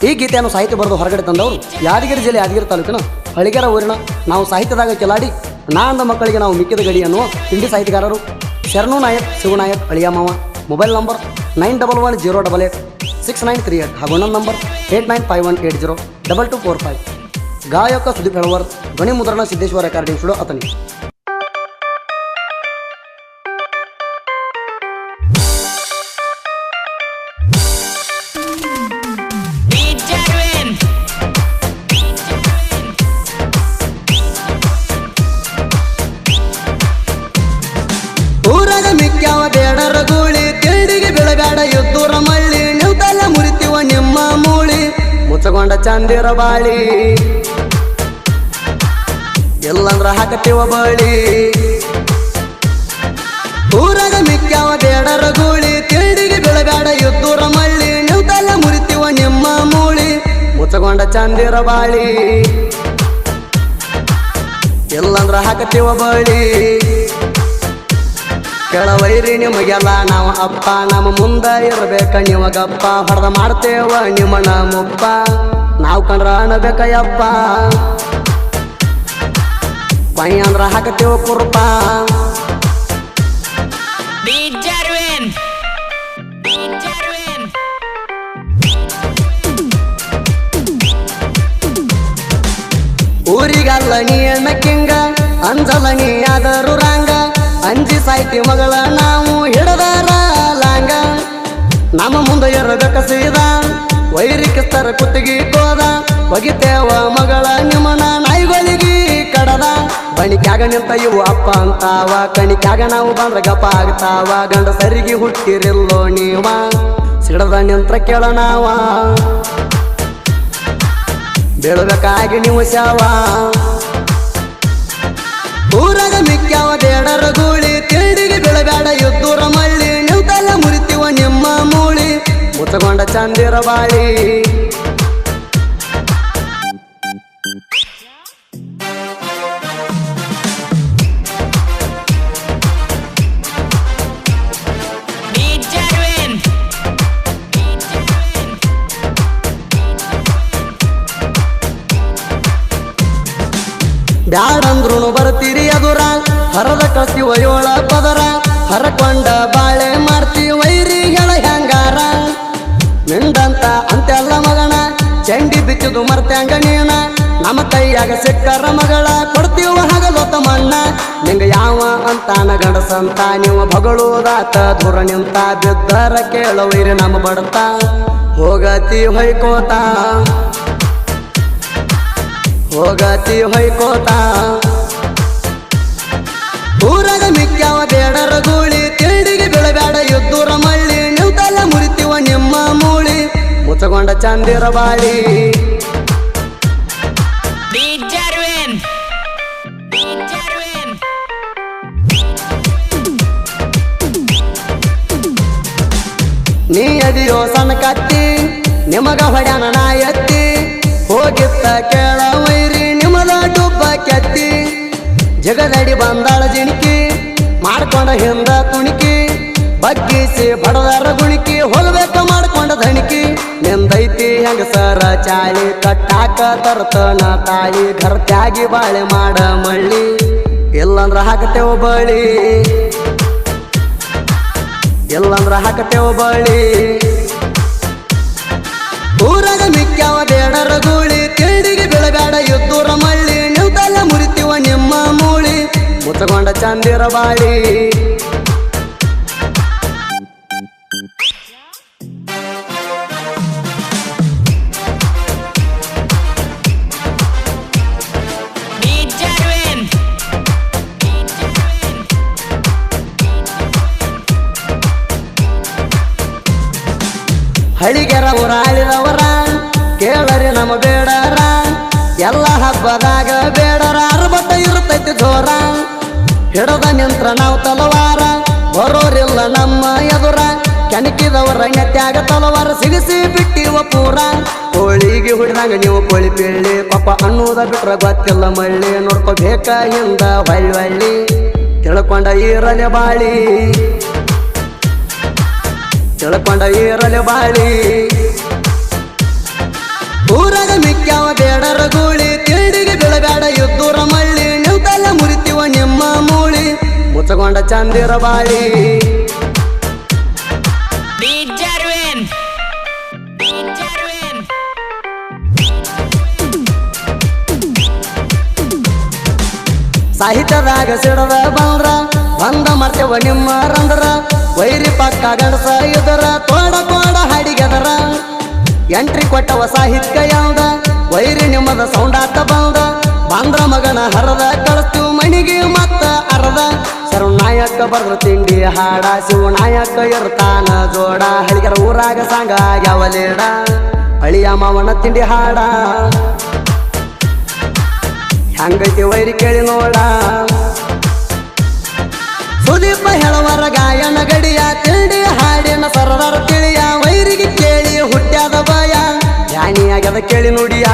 ಈ ಗೀತೆಯನ್ನು ಸಾಹಿತ್ಯ ಬರೆದು ಹೊರಗಡೆ ತಂದವರು ಯಾದಗಿರಿ ಜಿಲ್ಲೆ ಯಾದಗಿರಿ ತಾಲೂಕಿನ ಹಳಿಗೆರ ಊರಿನ ನಾವು ಸಾಹಿತ್ಯದಾಗ ಕೆಲಾಡಿ ನಾ ಅಂದ ಮಕ್ಕಳಿಗೆ ನಾವು ಮಿಕ್ಕಿದ ಗಡಿ ಅನ್ನುವ ಹಿಂದಿ ಸಾಹಿತ್ಯಗಾರರು Sharanu Nayak Shivanayak ಅಳಿಯಾಮವ mobile number nine double one zero double eight, six nine three eight ಹಾಗೂ ನನ್ನ number eight nine five one eight zero double two four five. ಗಾಯಕ ಸುದೀಪ್ ಹೆಳವರ್ ಧ್ವನಿ ಮುದ್ರಣ ಸಿದ್ದೇಶ್ವರ ರೆಕಾರ್ಡಿಂಗ್ ಸ್ಟುಡಿಯೋ ಅತನಿ ಮುಚ್ಚಗೊಂಡ ಚಂದಿರ ಬಾಳಿ. ಎಲ್ಲಂದ್ರ ಹಾಕತಿವ ಬಳಿ. ಊರಾಗ ಮಿಕ್ಕಾವ ಬೇಡರ ಗೂಳಿ ತಿಂಡಿಗೆ ಬೆಳಗಾಡ ಎದ್ದೂರ ಮಳ್ಳಿ ನಿಂತಲ್ಲ ಮುರಿತಿವ ನಿಮ್ಮ ಮೂಳಿ, ಮುಚ್ಚಗೊಂಡ ಚಂದಿರ ಬಾಳಿ. ಎಲ್ಲಂದ್ರ ಹಾಕತಿವ ಬಳಿ. ಕೆಳವೈರಿ ನಿಮಗೆಲ್ಲ ನಾವು ಅಪ್ಪ ನಮ್ಮ ಮುಂದ ಇರಬೇಕ ನಿಮಗಪ್ಪ. ಹೊಡೆದ ಮಾಡ್ತೇವ ನಿಮ್ಮ ಮುಪ್ಪ. ನಾವು ಕಂಡ್ರ ಅಣಬೇಕಯ್ಯಪ್ಪ ಪೈ ಅಂದ್ರ ಹಾಕತೇವ ಕುರುಪ. ಊರಿಗಲ್ಲ ನೀ ಕಿಂಗ ಅಂಜಲ ನೀ ಆದರು ಅಂಜಿ ಸಾಯ್ತಿ ಮಗಳ ನಾವು ಹಿಡದಾರ ಲಾಂಗ. ನಮ್ಮ ಮುಂದೆ ಇರಬೇಕ ಸೀದ ವೈರಿಕಿಸ್ತರ ಕುತ್ತಿಗೆ ಕೋದ ಒಗಿತೇವ ಮಗಳ ನಿಮ್ಮನ ನಾಯಿಗಳಿಗೆ ಕಡದ. ಬಣಿಕಾಗ ನಿಂತ ಇವು ಅಪ್ಪ ಅಂತಾವ, ಕಣಿಕ್ಯಾಗ ನಾವು ಬಂದ್ರ ಗಪ್ಪ ಆಗ್ತಾವ. ಗಂಡ ಸರಿಗೆ ಹುಟ್ಟಿರಿಲ್ಲೋ ನೀವ, ಸಿಡದ ನಿಂತ್ರ ಕೇಳನಾವ ಬೆಳಬೇಕಾಗಿ ನೀವು ಶಾವ ಊರಾಗ ಮುಚ್ಚಗೊಂಡ ಚಂದಿರ ಬಾಳಿ Beat Jarwin. ಬ್ಯಾಡಂದ್ರೂ ಬರ್ತೀರಿ ಅದುರ ಹರದ ಕಳ್ತೀವ ಏಳ ಪದರ ಹರಕೊಂಡ ಬಾಳೆ ಮಾಡ್ತೀವಿ ಚಂಡಿ ಮರ್ತೆ ನಮ್ಮ ಕೈಯಾಗ ಸಿಕ್ಕರ ಮಗಳ, ಕೊಡ್ತೀವ ಹಗಲೊತ್ತ ಮಣ್ಣ ನಿಂಗ ಯಾವ ಅಂತಾನ ಗಂಡಸಂತ, ನೀವು ಬಗಳುದಾತ ದೂರ ನಿಂತ, ಬಿದ್ದರ ಕೇಳವೈರಿ ನಮ್ಮ ಬಡತ. ಹೋಗತಿ ಹೊಯ್ಕೋತ. ಹೋಗತಿ ಹೊಯ್ಕೋತ. ಊರಾಗ ಮಿಕ್ಕ್ಯಾವ ಬೇಡರ ಗೂಳಿ ತಿಂಡಿಗೆ ಬೀಳಬೇಡ ಎದ್ದೂರ ಮಳ್ಳಿ ನಿಂತಲ್ಲ ಮುರಿತೀವ ನಿಮ್ಮ ಮೂಳಿ. ಮುಚ್ಚಗೊಂಡ ಚಂದಿರ ಬಾಳಿ. ನೀ ಎದಿರೋ ಸಣ್ಣ ಕತ್ತಿ ನಿಮಗ ಹೊಡ್ಯಾನ ನಾ ಎತ್ತಿ. ಹೋಗಿತ್ತ ಕೇಳ ವೈರಿ, ನಿಮದ ಡುಬ್ಬ ಕೆತ್ತಿ. ಜಗದಡಿ ಬಂದಾಳ ಜಿಣಿಕಿ, ಮಾಡ್ಕೊಂಡ ಹಿಂದ ತುಣಿಕಿ. ಬಗ್ಗಿಸಿ ಬಡದಾರ ಗುಣಿಕಿ ಹೋಗ್ಬೇಕ ಮಾಡ್ಕೊಂಡ ಧಣಿಕಿ ನಿಂದೈತಿ ಹೆಂಗಸರ ಚಾಳಿ ಕಟ್ಟಾಕ ತರ್ತನ ತಾಳಿ ಘರ್ತ್ಯಾಗಿ ಬಾಳೆ ಮಾಡ ಮಳ್ಳಿ, ಇಲ್ಲಂದ್ರ ಹಾಕತೇವ ಬಳಿ ಎಲ್ಲಂದ್ರ ಹಾಕತೇವ ಬಳಿ ಊರಾಗ ಮಿಕ್ಕವ ಬೇಡರ ಗೂಳಿ ತಿಂಡಿಗೆ ಬೆಳಗಾಡ ಎದ್ದೂರ ಮಳ್ಳಿ, ನಿಂತಲ್ಲ ಮುರಿತೀವ ನಿಮ್ಮ ಮೂಳಿ. ಮುತ್ತಗೊಂಡ ಚಂದಿರ ಬಾಳಿ. ಹಳಿಗೆರ ಊರಾಳಿದವರ, ಕೇಳರಿ ನಮ್ಮ ಬೇಡರ, ಎಲ್ಲ ಹಬ್ಬದಾಗ ಬೇಡರ ಅರ್ಬಟ್ಟ ಇರುತ್ತೈತಿ ಜೋರ. ಹಿಡದ ನಿಂತ್ರ ನಾವು ತಲವಾರ, ಬರೋರಿಲ್ಲ ನಮ್ಮ ಎದುರ. ಕೆಣಕಿದವರ ನೆತ್ಯಾಗ ತಲವಾರ ಸಿಗಿಸಿ ಬಿಟ್ಟಿವ ಪೂರ. ಕೋಳಿಗೆ ಹುಡಿದಾಗ ನೀವು ಕೋಳಿ ಪೀಳಿ ಪಾಪ ಅನ್ನೋದ ಬಿಟ್ರ ಗೊತ್ತಿಲ್ಲ ಮಳ್ಳಿ. ನೋಡ್ಕೋಬೇಕ ಎಂದ ಹೊಳ್ಳಿ ತಿಳ್ಕೊಂಡ ಈರಲೆ ಬಾಳಿ. ತಿಳ್ಕೊಂಡ ಇರಲು ಬಾಳಿ. ಊರಾಗ ಮಿಕ್ಕಾವ ಬೇಡರ ಗೂಳಿ ತಿಳಿಗೆ ಬೀಳಬೇಡ ಎದ್ದೂರ ಮಳ್ಳಿ, ನಿಂತೆಲ್ಲ ಮುರಿತೀವ ನಿಮ್ಮ ಮೂಳಿ. ಮುಚ್ಚಗೊಂಡ ಚಂದಿರ ಬಾಳಿ. ಸಾಹಿತ್ಯದಾಗ ಸಿಡದ ಬಂದ್ರ ಬಂದ ಮರ್ತೆವ ನಿಮ್ಮ ರಂದ್ರ ವೈರಿ ಪಕ್ಕ ಗಣಸ ಇದರ ತೋಡ ತೋಡ ಹಾಡಿಗೆದರ. ಎಂಟ್ರಿ ಕೊಟ್ಟವ ಸಾಹಿತ್ಯ ಯಾವ್ದ? ವೈರಿ ನಿಮ್ಮದ ಸೌಂಡಾತ ಬಂದ ಬಾಂದ್ರ ಮಗನ ಹರದ ಕಳಸ್ತು ಮಣಿಗೆ ಮತ್ತ ಅರದ. ನಾಯಕ ಬರ್ದು ತಿಂಡಿ ಹಾಡ, ಶಿವನಾಯಕ ಇರ್ತಾನ ಜೋಡ. ಹಳಿಗರ ಊರಾಗ ಸಾಂಗ ಯಾವಲೇಡ? ಅಳಿಯ ಮಾವನ ತಿಂಡಿ ಹಾಡ. ಹಂಗೈತಿ ವೈರಿ ಕೇಳಿ ನೋಡ. ಸುದೀಪ ಹೇಳವರ ಗಾಯನ ಗಡಿಯ ತಿಂಡಿ ಹಾಡಿನ ಸರದಾರ ತಿಳಿಯ ವೈರಿಗೆ ಕೇಳಿ ಹುಟ್ಟ್ಯಾದ ಭಯ ಯಾಣಿಯಾಗ್ಯದ ಕೇಳಿ ನುಡಿಯ